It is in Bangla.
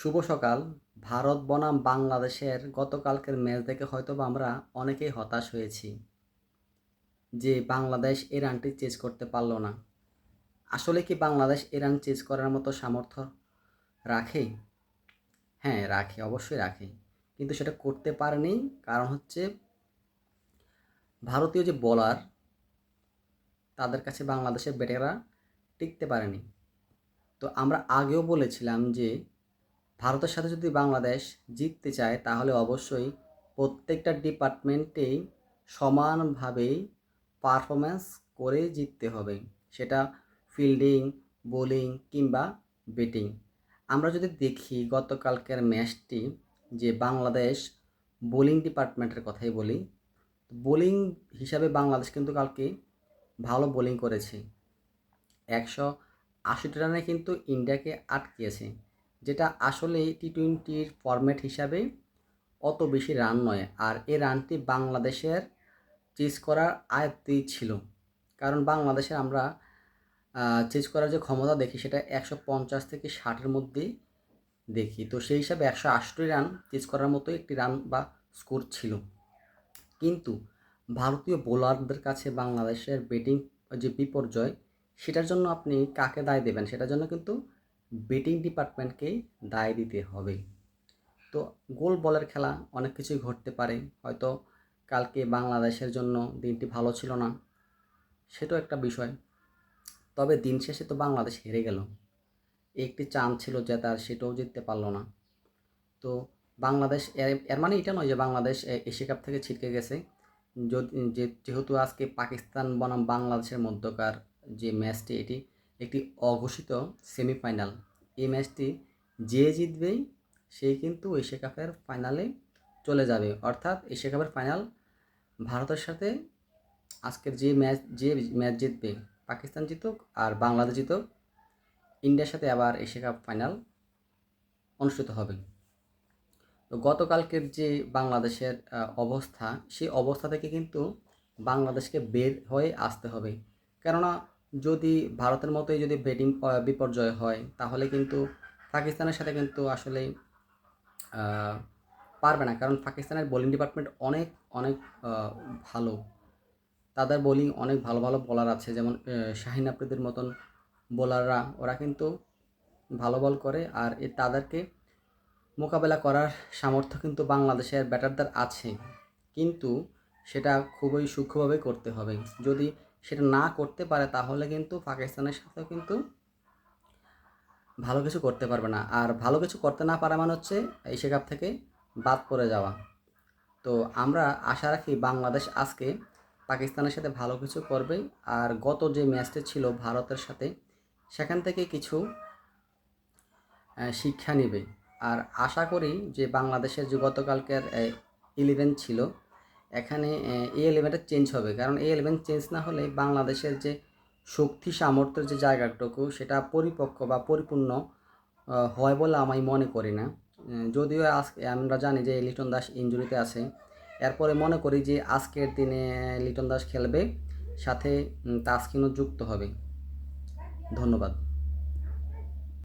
শুভ সকাল। ভারত বনাম বাংলাদেশের গতকালকের ম্যাচ দেখে হয়তো আমরা অনেকেই হতাশ হয়েছি যে বাংলাদেশ এই রানটি চেজ করতে পারল না। আসলে কি বাংলাদেশ এই রান চেজ করার মতো সামর্থ্য রাখে? হ্যাঁ রাখে, অবশ্যই রাখে। কিন্তু সেটা করতে পারেনি কারণ হচ্ছে ভারতীয় যে বোলার, তাদের কাছে বাংলাদেশের ব্যাটাররা টিকতে পারেনি। তো আমরা আগেও বলেছিলাম যে ভারতের সাথে যদি বাংলাদেশ জিততে চায়, তাহলে অবশ্যই প্রত্যেকটা ডিপার্টমেন্টেই সমানভাবেই পারফরম্যান্স করে জিততে হবে। সেটা ফিল্ডিং বোলিং কিংবা ব্যাটিং আমরা যদি দেখি গতকালকের ম্যাচটি যে বাংলাদেশ বোলিং ডিপার্টমেন্টের কথাই বলি বোলিং হিসাবে বাংলাদেশ কিন্তু কালকে ভালো বোলিং করেছে। একশো আশিটি রানে কিন্তু ইন্ডিয়াকে আটকিয়েছে। যেটা আসলে টি টোয়েন্টির ফরম্যাট হিসাবে অত বেশি রান নয়। আর এই রানটি বাংলাদেশের চেস করার আয়ত্তেই ছিল। কারণ বাংলাদেশের আমরা চেস করার যে ক্ষমতা দেখি, সেটা একশো পঞ্চাশ থেকে ষাটের মধ্যে দেখি। তো সেই হিসাবে একশো আশি রান চেস করার মতো একটি রান বা স্কোর ছিল। কিন্তু ভারতীয় বোলারদের কাছে বাংলাদেশের ব্যাটিং যে বিপর্যয়, সেটার জন্য আপনি কাকে দায় দেবেন? সেটার জন্য কিন্তু ব্যাটিং ডিপার্টমেন্টকেই দায় দিতে হবে। তো গোল বলের খেলা অনেক কিছুই ঘটতে পারে। হয়তো কালকে বাংলাদেশের জন্য দিনটি ভালো ছিল না, সেটাও একটা বিষয়। তবে দিন শেষে তো বাংলাদেশ হেরে গেল। একটি চান্স ছিল জেতার, সেটাও জিততে পারল না। তো বাংলাদেশ এর মানে এটা নয় যে বাংলাদেশ এশিয়া কাপ থেকে ছিটকে গেছে। যেহেতু আজকে পাকিস্তান বনাম বাংলাদেশের মধ্যকার যে ম্যাচটি এটি একটি অঘোষিত সেমিফাইনাল এই ম্যাচটি যে জিতবেই সেই কিন্তু এশিয়া কাপের ফাইনালে চলে যাবে। অর্থাৎ এশিয়া কাপের ফাইনাল ভারতের সাথে আজকের যে ম্যাচ যে ম্যাচ জিতবে, পাকিস্তান জিতুক আর বাংলাদেশ জিতুক, ইন্ডিয়ার সাথে আবার এশিয়া কাপ ফাইনাল অনুষ্ঠিত হবে। তো গতকালকের যে বাংলাদেশের অবস্থা, সেই অবস্থা থেকে কিন্তু বাংলাদেশকে বের হয়ে আসতে হবে। কেননা যদি ভারতের মতোই যদি ব্যাটিং বিপর্যয় হয়, তাহলে কিন্তু পাকিস্তানের সাথে কিন্তু আসলে পারবে না। কারণ পাকিস্তানের বোলিং ডিপার্টমেন্ট অনেক অনেক ভালো। তাদের বোলিং অনেক ভালো ভালো বোলার আছে। যেমন শাহিন আফ্রিদির মতন বোলাররা ওরা কিন্তু ভালো বল করে। আর এ, তাদেরকে মোকাবেলা করার সামর্থ্য কিন্তু বাংলাদেশের ব্যাটারদের আছে। কিন্তু সেটা খুবই সূক্ষ্মভাবে করতে হবে। যদি সেটা না করতে পারে, তাহলে কিন্তু পাকিস্তানের সাথেও কিন্তু ভালো কিছু করতে পারবে না। আর ভালো কিছু করতে না পারা মানে হচ্ছে এশিয়া কাপ থেকে বাদ পড়ে যাওয়া। তো আমরা আশা রাখি বাংলাদেশ আজকে পাকিস্তানের সাথে ভালো কিছু করবে। আর গত যে ম্যাচটি ছিল ভারতের সাথে, সেখান থেকে কিছু শিক্ষা নেবে। আর আশা করি যে বাংলাদেশের যে গতকালকের ইলেভেন ছিল এখানে এই এলিভেনটা চেঞ্জ হবে। কারণ এই এলিভেন চেঞ্জ না হলে বাংলাদেশের যে শক্তি সামর্থ্যের যে জায়গাটুকু, সেটা পরিপক্ক বা পরিপূর্ণ হয় বলে আমি মনে করি না। যদিও আজকে আমরা জানি যে লিটন দাস ইঞ্জুরিতে আছে। এরপরে মনে করি যে আজকের দিনে লিটন দাস খেলবে, সাথে তাস্কিনও যুক্ত হবে। ধন্যবাদ।